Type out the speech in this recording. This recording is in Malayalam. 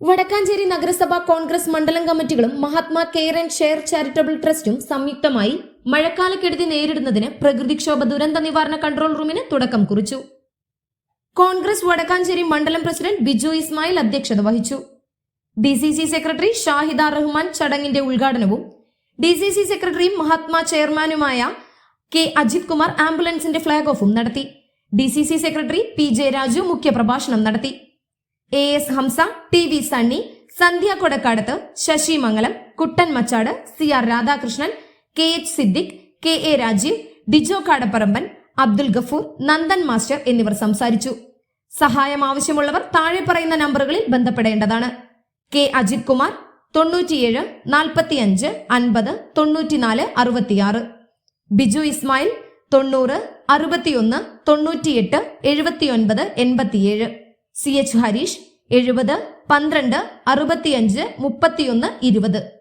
വടക്കാഞ്ചേരി നഗരസഭ കോൺഗ്രസ് മണ്ഡലം കമ്മിറ്റികളും Mahatma care and share charitable ട്രസ്റ്റും സംയുക്തമായി മഴക്കാലക്കെടുതി നേരിടുന്നതിന് പ്രകൃതിക്ഷോഭ ദുരന്ത നിവാരണ കൺട്രോൾ റൂമിന് തുടക്കം കുറിച്ചു. കോൺഗ്രസ് വടക്കാഞ്ചേരി മണ്ഡലം പ്രസിഡന്റ് ബിജു ഇസ്മായിൽ അധ്യക്ഷത വഹിച്ചു. D C C secretary Shahida Rahman ചടങ്ങിന്റെ ഉദ്ഘാടനവും ഡി സി സി സെക്രട്ടറിയും മഹാത്മാ ചെയർമാനുമായ കെ അജിത് കുമാർ ആംബുലൻസിന്റെ ഫ്ളാഗ് ഓഫും നടത്തി. D C C secretary P J Raju മുഖ്യപ്രഭാഷണം നടത്തി. A S Hamsa T V Sunny Sandhya Kodakkadath Sasi Mangalam Kuttan Machad C R Radhakrishnan K H Siddique K A Rajeev Dijo Kadapparamban Abdul Gafoor Nandan master എന്നിവർ സംസാരിച്ചു. സഹായം ആവശ്യമുള്ളവർ താഴെ പറയുന്ന നമ്പറുകളിൽ ബന്ധപ്പെടേണ്ടതാണ്. കെ അജിത് കുമാർ തൊണ്ണൂറ്റിയേഴ് നാൽപ്പത്തിയഞ്ച് അൻപത് തൊണ്ണൂറ്റിനാല് അറുപത്തിയാറ്. ബിജു ഇസ്മായിൽ തൊണ്ണൂറ് അറുപത്തിയൊന്ന് തൊണ്ണൂറ്റിയെട്ട് എഴുപത്തിയൊൻപത് എൺപത്തിയേഴ്. സി എച്ച് ഹരീഷ് എഴുപത് പന്ത്രണ്ട് അറുപത്തിയഞ്ച് മുപ്പത്തിയൊന്ന് ഇരുപത്.